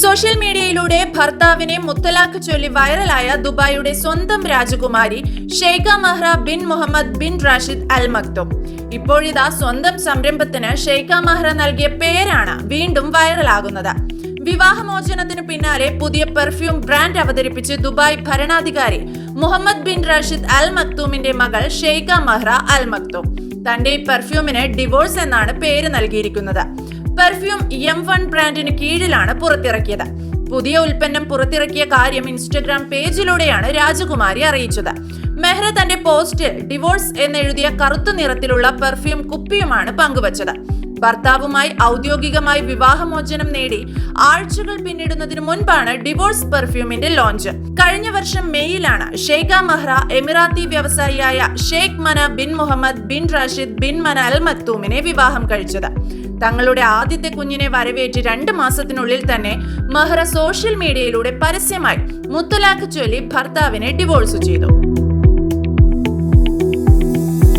Social മീഡിയയിലൂടെ ഭർത്താവിനെ മുത്തലാഖ് ചൊല്ലി വൈറലായ ദുബായിയുടെ സ്വന്തം രാജകുമാരി Sheikha Mahra bin Mohammed bin Rashid Al Maktoum ഇപ്പോഴിതാ സ്വന്തം സംരംഭത്തിന് ഷെയ്ഖ മെഹ്റ നൽകിയ പേരാണ് വീണ്ടും വൈറലാകുന്നത്. വിവാഹമോചനത്തിനു പിന്നാലെ പുതിയ പെർഫ്യൂം ബ്രാൻഡ് അവതരിപ്പിച്ച് ദുബായ് ഭരണാധികാരി മുഹമ്മദ് ബിൻ റാഷിദ് അൽ മക്തൂമിന്റെ മകൾ ഷെയ്ഖ മെഹ്റ അൽ മക്തൂം തന്റെ ഈ പെർഫ്യൂമിന് ഡിവോഴ്സ് എന്നാണ് പേര് നൽകിയിരിക്കുന്നത്. പെർഫ്യൂം എം വൺ ബ്രാൻഡിന് കീഴിലാണ് പുറത്തിറക്കിയത്. പുതിയ ഉൽപ്പന്നം പുറത്തിറക്കിയ കാര്യം ഇൻസ്റ്റഗ്രാം പേജിലൂടെയാണ് രാജകുമാരി അറിയിച്ചത്. മെഹ്റ തന്റെ പോസ്റ്റിൽ ഡിവോഴ്സ് എന്നെഴുതിയ കറുത്ത നിറത്തിലുള്ള പെർഫ്യൂം കുപ്പിയുമാണ് പങ്കുവച്ചത്. ഭർത്താവുമായി ഔദ്യോഗികമായി വിവാഹമോചനം നേടി ആഴ്ചകൾ പിന്നിടുന്നതിന് മുൻപാണ് ഡിവോഴ്സ് പെർഫ്യൂമിന്റെ ലോഞ്ച്. കഴിഞ്ഞ വർഷം മെയ്യിലാണ് Sheikha Mahra Emirati വ്യവസായിയായ Sheikh Mana bin Mohammed bin Rashid bin Mana Al മക്തൂമിനെ വിവാഹം കഴിച്ചത്. തങ്ങളുടെ ആദ്യത്തെ കുഞ്ഞിനെ വരവേറ്റ് രണ്ട് മാസത്തിനുള്ളിൽ തന്നെ മെഹ്റ സോഷ്യൽ മീഡിയയിലൂടെ പരസ്യമായി മുത്തലാഖ് ചൊല്ലി ഭർത്താവിനെ ഡിവോഴ്സ് ചെയ്തു.